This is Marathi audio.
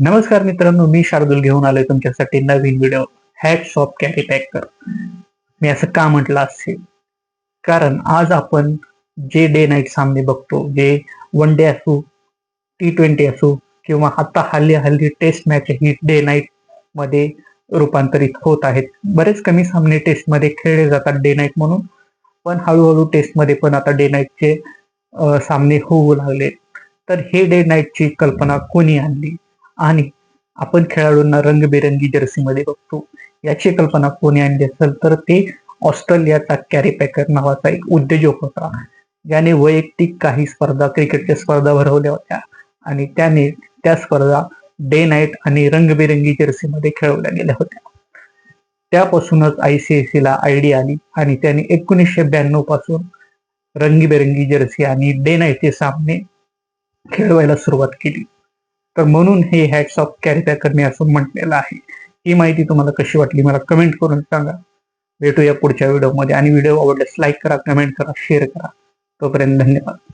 नमस्कार मित्रांनो मी शार्दूल घेऊन आलोय तुमच्यासाठी नवीन video hats off Kerry Packer मी असं का म्हटलं असेल कारण आज आपण जे डे नाईट सामने बघतो जे वन डे असो टी ट्वेंटी असो किंवा आता हल्ली हल्ली टेस्ट मॅच ही डे नाईटमध्ये रूपांतरित होत आहेत. बरेच कमी सामने टेस्टमध्ये खेळले जातात डे नाईट म्हणून पण हळूहळू टेस्टमध्ये पण आता डे नाईटचे सामने होऊ लागले. तर हे डे नाईटची कल्पना कोणी आणली? आणि आपण खेळाडूंना रंगबेरंगी जर्सीमध्ये बघतो. याची कल्पना कोणी आणली असेल तर ते ऑस्ट्रेलियाचा कॅरी पॅकर नावाचा एक उद्योजक होता. ज्याने वैयक्तिक काही स्पर्धा क्रिकेटच्या स्पर्धा भरवल्या होत्या. आणि त्याने त्या स्पर्धा डे नाईट आणि रंगबेरंगी जर्सीमध्ये खेळवल्या गेल्या होत्या. त्यापासूनच आयसीआयसीला ला आयडिया आली आणि त्याने एकोणीसशे ब्याण्णवपासून रंगीबेरंगी जर्सी आणि डे नाईटचे सामने खेळवायला सुरुवात केली. तर म्हणून हे हॅट्स ऑफ कॅरी करणे असं म्हटलेलं आहे. ही माहिती तुम्हाला कशी वाटली मला कमेंट करून सांगा. भेटूया पुढच्या व्हिडिओमध्ये आणि व्हिडिओ आवडल्यास लाईक करा कमेंट करा शेअर करा. तोपर्यंत धन्यवाद.